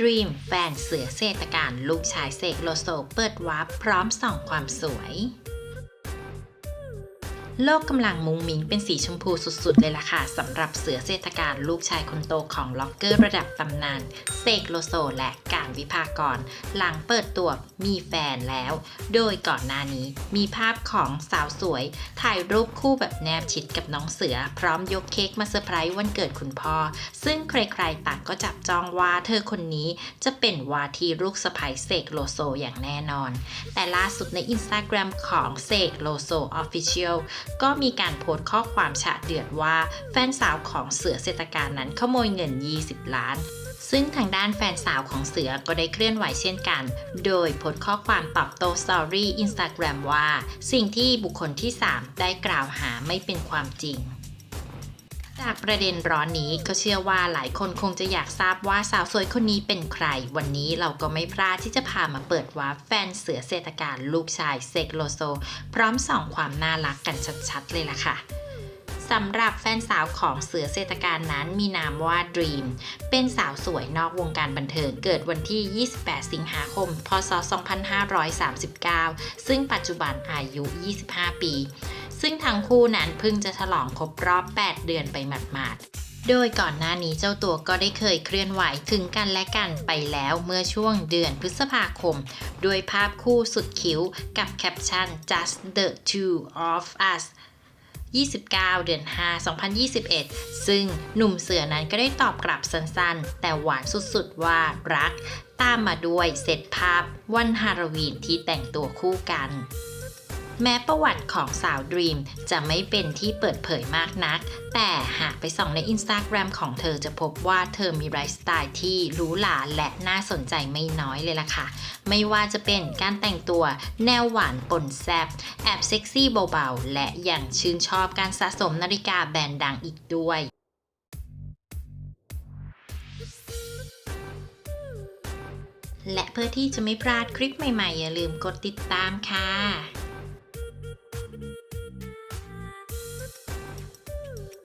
ดีมแฟนเสือเศรษฐการลูกชายเสกโลโซเปิดวาร์ปพร้อมส่องความสวย โลกกำลังมุงมิงเป็นสีชมพูสุดๆ เลยล่ะค่ะสำหรับเสือเศรษฐการลูกชายคนโตของล็อกเกอร์ระดับตำนานเสกโลโซและการวิภากร หลังเปิดตัวมีแฟนแล้ว โดยก่อนหน้านี้มีภาพของสาวสวย ถ่ายรูปคู่แบบแนบชิดกับน้องเสือ พร้อมยกเค้กมาเซอร์ไพรส์วันเกิดคุณพ่อ ซึ่งใครๆต่างก็จับจองว่าเธอคนนี้จะเป็นวาทีลูกสะใภ้เสกโลโซอย่างแน่นอน แต่ล่าสุดใน Instagram ของเสกโลโซ Official ก็มีการโพสต์ข้อความฉะเดือดว่าแฟนสาวของเสือเศรษฐการนั้นขโมยเงิน 20 ล้าน ซึ่งทางด้านแฟนสาวของเสือก็ได้เคลื่อนไหวเช่นกัน โดยโพสต์ข้อความตอบโต้สตอรี่อินสตาแกรมว่า สิ่งที่บุคคลที่ 3 ได้กล่าวหาไม่เป็นความจริง จากประเด็นร้อนนี้ก็เชื่อว่าหลายคนคงจะอยากทราบว่าสาวสวยคนนี้เป็นใคร วันนี้เราก็ไม่พลาดที่จะพามาเปิดวาร์ปแฟนเสือเศรษฐการลูกชายเซกโลโซ พร้อมส่องความน่ารักกันชัดๆ เลยล่ะค่ะสำหรับแฟนสาวของเสือเศรษฐการนั้นมีนามว่า Dream เป็นสาวสวยนอกวงการบันเทิงเกิดวันที่ 28 สิงหาคม พศ 2539 ซึ่งปัจจุบันอายุ 25 ปี ซึ่งทั้งคู่นั้นเพิ่งจะฉลองครบรอบ 8 เดือนไปหมาดๆ โดยก่อนหน้านี้เจ้าตัวก็ได้เคยเคลื่อนไหวถึงกันและกันไปแล้วเมื่อช่วงเดือนพฤษภาคม ด้วยภาพคู่สุดคิ้วกับแคปชั่น just the two of us 29 เดือน 5 2021 ซึ่งหนุ่มเสือนั้นก็ได้ตอบกลับสั้นๆ แต่หวานสุดๆว่ารัก ตามมาด้วยเซตภาพวันฮาโลวีนที่แต่งตัวคู่กัน แม้ประวัติของสาวดรีมจะไม่เป็นที่เปิดเผยมากนัก แต่หากไปส่องในอินสตาแกรมของเธอจะพบว่าเธอมีไลฟ์สไตล์ที่หรูหราและน่าสนใจไม่น้อยเลยล่ะค่ะ ไม่ว่าจะเป็นการแต่งตัวแนวหวานปนแซบแอบเซ็กซี่เบาๆ และยังชื่นชอบการสะสมนาฬิกาแบรนด์ดังอีกด้วยและเพื่อที่จะไม่พลาดคลิปใหม่ๆ อย่าลืมกดติดตามค่ะ